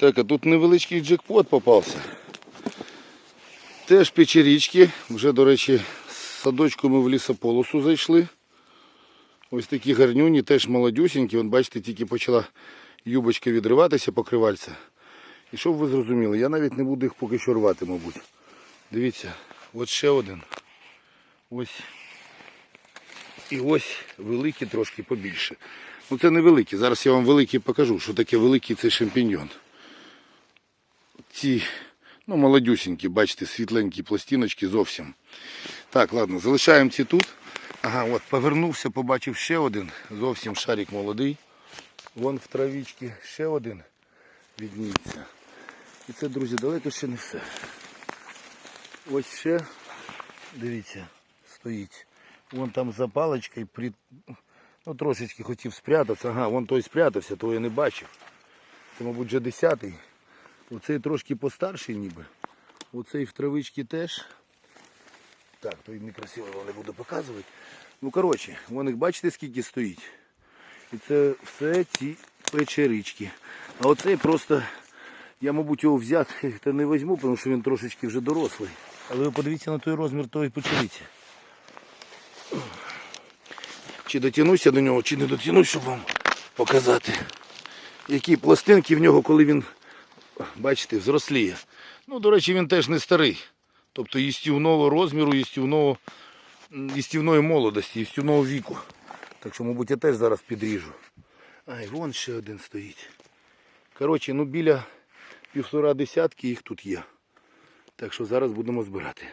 Так, а тут невеличкий джекпот попався. Теж печерічки. Вже, до речі, з садочком ми в лісополосу зайшли. Ось такі гарнюні, теж молодюсінькі. Вон, бачите, тільки почала юбочка відриватися покривальця. І щоб ви зрозуміли, я навіть не буду їх поки що рвати, мабуть. Дивіться, от ще один. Ось. І ось великі трошки побільше. Ну це не великі. Зараз я вам великий покажу, що таке великий цей шампіньйон. Ці, ну, молодюсінькі, бачите, світленькі пластиночки зовсім. Так, ладно, залишаємо ці тут. Ага, от повернувся, побачив ще один. Зовсім шарик молодий. Вон в травічці ще один відніється. І це, друзі, далеко ще не все. Ось ще, дивіться, стоїть. Вон там за паличкою, при... ну трошечки хотів спрятатися. Ага, вон той спрятався, того я не бачив. Це, мабуть, вже десятий. Оцей трошки постарший ніби. Оцей в травичці теж. Так, то некрасиво його не буду показувати. Ну, коротше, вон їх бачите, скільки стоїть. І це все ці печерички. А оцей просто, я, мабуть, його взяти та не візьму, тому що він трошечки вже дорослий. Але ви подивіться на той розмір тої печериці. Чи дотягнуся до нього, чи не дотягнусь, щоб вам показати. Які пластинки в нього, коли він, бачите, взросліє. Ну, до речі, він теж не старий. Тобто їстівного розміру, їстівного, їстівної молодості, їстівного віку. Так що, мабуть, я теж зараз підріжу. Ай, вон ще один стоїть. Коротше, ну біля півтора десятки їх тут є. Так що зараз будемо збирати.